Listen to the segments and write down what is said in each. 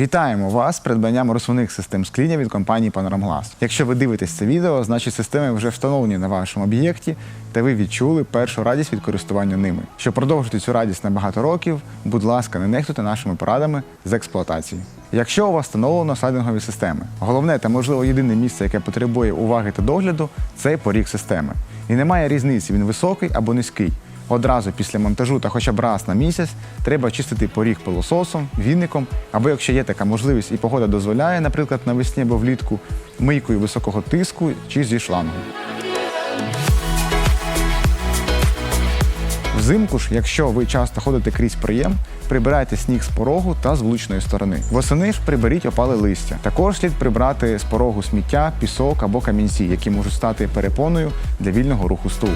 Вітаємо вас з придбанням розсувних систем скління від компанії Panoramglass. Якщо ви дивитесь це відео, значить системи вже встановлені на вашому об'єкті, та ви відчули першу радість від користування ними. Щоб продовжити цю радість на багато років, будь ласка, не нехтуйте нашими порадами з експлуатації. Якщо у вас встановлено сайдингові системи, головне та можливо єдине місце, яке потребує уваги та догляду, це поріг системи. І немає різниці, він високий або низький. Одразу після монтажу та хоча б раз на місяць треба чистити поріг пилососом, вінником, або якщо є така можливість і погода дозволяє, наприклад, навесні або влітку, мийкою високого тиску чи зі шлангу. Взимку ж, якщо ви часто ходите крізь приєм, прибирайте сніг з порогу та з влучної сторони. Восени ж приберіть опале листя. Також слід прибрати з порогу сміття, пісок або камінці, які можуть стати перепоною для вільного руху стулу.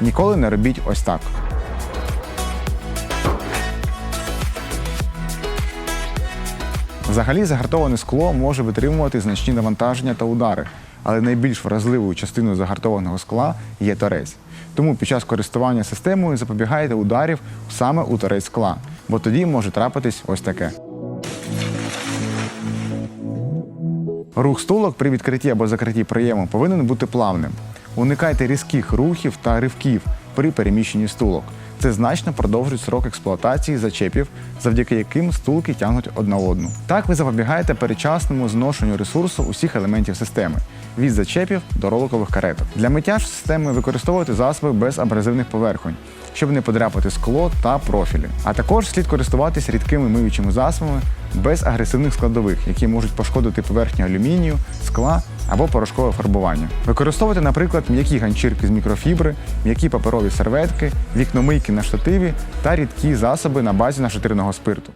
Ніколи не робіть ось так. Взагалі загартоване скло може витримувати значні навантаження та удари, але найбільш вразливою частиною загартованого скла є торець. Тому під час користування системою запобігайте ударів саме у торець скла, бо тоді може трапитись ось таке. Рух стулок при відкритті або закритті приєму повинен бути плавним. Уникайте різких рухів та ривків при переміщенні стулок. Це значно продовжує срок експлуатації зачепів, завдяки яким стулки тягнуть одна одну. Так ви запобігаєте перечасному зношенню ресурсу усіх елементів системи від зачепів до роликових кареток. Для миття ж системи використовуйте засоби без абразивних поверхонь, щоб не подряпати скло та профілі. А також слід користуватись рідкими миючими засобами без агресивних складових, які можуть пошкодити поверхню алюмінію, скла або порошкове фарбування. Використовувати, наприклад, м'які ганчірки з мікрофібри, м'які паперові серветки, вікномийки на штативі та рідкі засоби на базі нашатирного спирту.